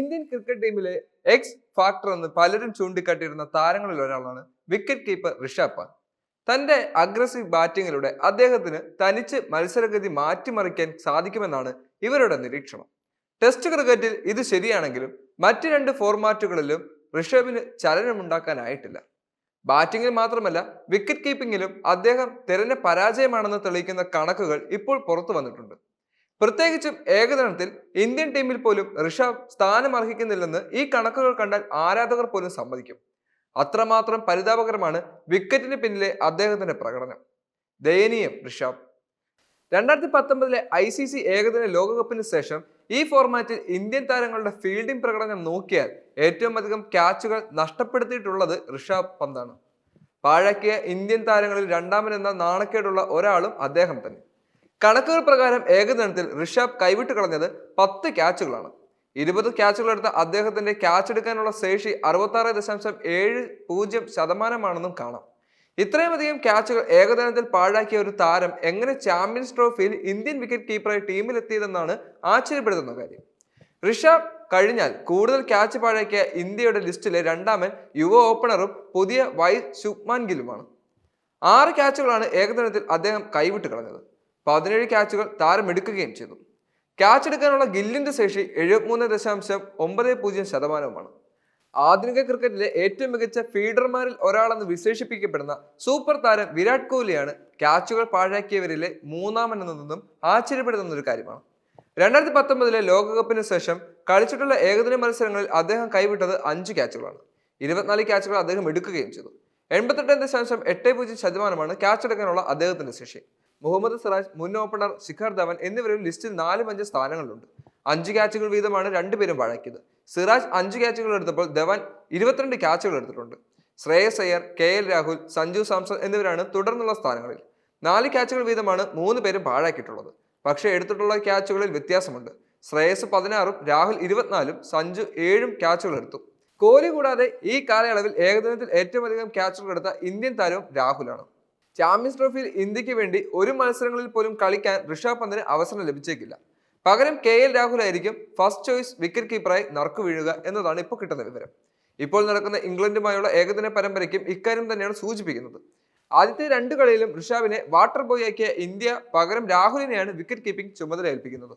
Indian cricket ടീമിലെ X factor എന്ന് പലരും ചൂണ്ടിക്കാട്ടിയിരുന്ന താരങ്ങളിൽ ഒരാളാണ് വിക്കറ്റ് കീപ്പർ ഋഷഭ് പന്ത്. തന്റെ അഗ്രസീവ് ബാറ്റിങ്ങിലൂടെ അദ്ദേഹത്തിന് തനിച്ച് മത്സരഗതി മാറ്റിമറിക്കാൻ സാധിക്കുമെന്നാണ് ഇവരുടെ നിരീക്ഷണം. ടെസ്റ്റ് ക്രിക്കറ്റിൽ ഇത് ശരിയാണെങ്കിലും മറ്റ് രണ്ട് ഫോർമാറ്റുകളിലും ഋഷഭിന് ചലനമുണ്ടാക്കാനായിട്ടില്ല. ബാറ്റിംഗിൽ മാത്രമല്ല വിക്കറ്റ് കീപ്പിംഗിലും അദ്ദേഹം തിരഞ്ഞ പരാജയമാണെന്ന് തെളിയിക്കുന്ന കണക്കുകൾ ഇപ്പോൾ പുറത്തു വന്നിട്ടുണ്ട്. പ്രത്യേകിച്ചും ഏകദിനത്തിൽ ഇന്ത്യൻ ടീമിൽ പോലും ഋഷഭ് സ്ഥാനം അർഹിക്കുന്നില്ലെന്ന് ഈ കണക്കുകൾ കണ്ടാൽ ആരാധകർ പോലും സമ്മതിക്കും. അത്രമാത്രം പരിതാപകരമാണ് വിക്കറ്റിന് പിന്നിലെ അദ്ദേഹത്തിന്റെ പ്രകടനം. ദയനീയം ഋഷഭ്. രണ്ടായിരത്തി പത്തൊമ്പതിലെ ഐ സി സി ഏകദിന ലോകകപ്പിന് ശേഷം ഈ ഫോർമാറ്റിൽ ഇന്ത്യൻ താരങ്ങളുടെ ഫീൽഡിംഗ് പ്രകടനം നോക്കിയാൽ ഏറ്റവും അധികം ക്യാച്ചുകൾ നഷ്ടപ്പെടുത്തിയിട്ടുള്ളത് ഋഷഭ് പന്താണ്. പാഴാക്കിയ ഇന്ത്യൻ താരങ്ങളിൽ രണ്ടാമനെന്ന നാണക്കേടുള്ള ഒരാളും അദ്ദേഹം തന്നെ. കണക്കുകൾ പ്രകാരം ഏകദിനത്തിൽ ഋഷഭ് കൈവിട്ട് കളഞ്ഞത് പത്ത് ക്യാച്ചുകളാണ്. ഇരുപത് ക്യാച്ചുകൾ എടുത്ത അദ്ദേഹത്തിന്റെ ക്യാച്ച് എടുക്കാനുള്ള ശേഷി അറുപത്തി ആറ് ദശാംശം ഏഴ് പൂജ്യം ശതമാനമാണെന്നും കാണാം. ഇത്രയുമധികം ക്യാച്ചുകൾ ഏകദിനത്തിൽ പാഴാക്കിയ ഒരു താരം എങ്ങനെ ചാമ്പ്യൻസ് ട്രോഫിയിൽ ഇന്ത്യൻ വിക്കറ്റ് കീപ്പറായി ടീമിലെത്തിയതെന്നാണ് ആശ്ചര്യപ്പെടുത്തുന്ന കാര്യം. ഋഷഭ് കഴിഞ്ഞാൽ കൂടുതൽ ക്യാച്ച് പാഴാക്കിയ ഇന്ത്യയുടെ ലിസ്റ്റിലെ രണ്ടാമൻ യുവ ഓപ്പണറും പുതിയ വൈസ് ശുഭ്മാൻ ഗിലുമാണ് ആറ് ക്യാച്ചുകളാണ് ഏകദിനത്തിൽ അദ്ദേഹം കൈവിട്ട് കളഞ്ഞത്. പതിനേഴ് ക്യാച്ചുകൾ താരം എടുക്കുകയും ചെയ്തു. ക്യാച്ച് എടുക്കാനുള്ള ഗില്ലിന്റെ ശേഷി എഴുപത്തിമൂന്ന് ദശാംശം ഒമ്പത് പൂജ്യം ശതമാനവുമാണ്. ആധുനിക ക്രിക്കറ്റിലെ ഏറ്റവും മികച്ച ഫീഡർമാരിൽ ഒരാളെന്ന് വിശേഷിപ്പിക്കപ്പെടുന്ന സൂപ്പർ താരം വിരാട് കോഹ്ലിയാണ് ക്യാച്ചുകൾ പാഴാക്കിയവരിലെ മൂന്നാമനെന്നതും ആശ്ചര്യപ്പെടുത്തുന്ന ഒരു കാര്യമാണ്. രണ്ടായിരത്തി പത്തൊമ്പതിലെ ലോകകപ്പിന് ശേഷം കളിച്ചിട്ടുള്ള ഏകദിന മത്സരങ്ങളിൽ അദ്ദേഹം കൈവിട്ടത് അഞ്ച് ക്യാച്ചുകളാണ്. ഇരുപത്തിനാല് ക്യാച്ചുകൾ അദ്ദേഹം എടുക്കുകയും ചെയ്തു. എൺപത്തെട്ട് ദശാംശം എട്ട് പൂജ്യം ശതമാനമാണ് ക്യാച്ച് എടുക്കാനുള്ള അദ്ദേഹത്തിന്റെ ശേഷി. മുഹമ്മദ് സിറാജ് മുൻ ഓപ്പണർ ശിഖർ ധവൻ എന്നിവരും ലിസ്റ്റിൽ നാലും അഞ്ച് സ്ഥാനങ്ങളുണ്ട്. അഞ്ച് ക്യാച്ചുകൾ വീതമാണ് രണ്ടുപേരും വഴക്കിയത്. സിറാജ് അഞ്ച് ക്യാച്ചുകൾ എടുത്തപ്പോൾ ധവൻ ഇരുപത്തിരണ്ട് ക്യാച്ചുകൾ എടുത്തിട്ടുണ്ട്. ശ്രേയസ് അയ്യർ കെ എൽ രാഹുൽ സഞ്ജു സാംസൺ എന്നിവരാണ് തുടർന്നുള്ള സ്ഥാനങ്ങളിൽ. നാല് ക്യാച്ചുകൾ വീതമാണ് മൂന്ന് പേരും പാഴാക്കിയിട്ടുള്ളത്. പക്ഷേ എടുത്തിട്ടുള്ള ക്യാച്ചുകളിൽ വ്യത്യാസമുണ്ട്. ശ്രേയസ് പതിനാറും രാഹുൽ ഇരുപത്തിനാലും സഞ്ജു ഏഴും ക്യാച്ചുകൾ എടുത്തു. കോഹ്ലി കൂടാതെ ഈ കാലയളവിൽ ഏകദിനത്തിൽ ഏറ്റവും അധികം ക്യാച്ചുകൾ എടുത്ത ഇന്ത്യൻ താരവും രാഹുലാണ്. ചാമ്പ്യൻസ് ട്രോഫിയിൽ ഇന്ത്യയ്ക്ക് വേണ്ടി ഒരു മത്സരങ്ങളിൽ പോലും കളിക്കാൻ ഋഷഭ് പന്തിന് അവസരം ലഭിച്ചേക്കില്ല. പകരം കെ എൽ രാഹുൽ ആയിരിക്കും ഫസ്റ്റ് ചോയ്സ് വിക്കറ്റ് കീപ്പറായി നറുക്കു വീഴുക എന്നതാണ് ഇപ്പോൾ കിട്ടുന്ന വിവരം. ഇപ്പോൾ നടക്കുന്ന ഇംഗ്ലണ്ടുമായുള്ള ഏകദിന പരമ്പരയ്ക്കും ഇക്കാര്യം തന്നെയാണ് സൂചിപ്പിക്കുന്നത്. ആദ്യത്തെ രണ്ട് കളിയിലും ഋഷാവിനെ വാട്ടർ ബോയ് ആക്കിയ ഇന്ത്യ പകരം രാഹുലിനെയാണ് വിക്കറ്റ് കീപ്പിംഗ് ചുമതല ഏൽപ്പിക്കുന്നത്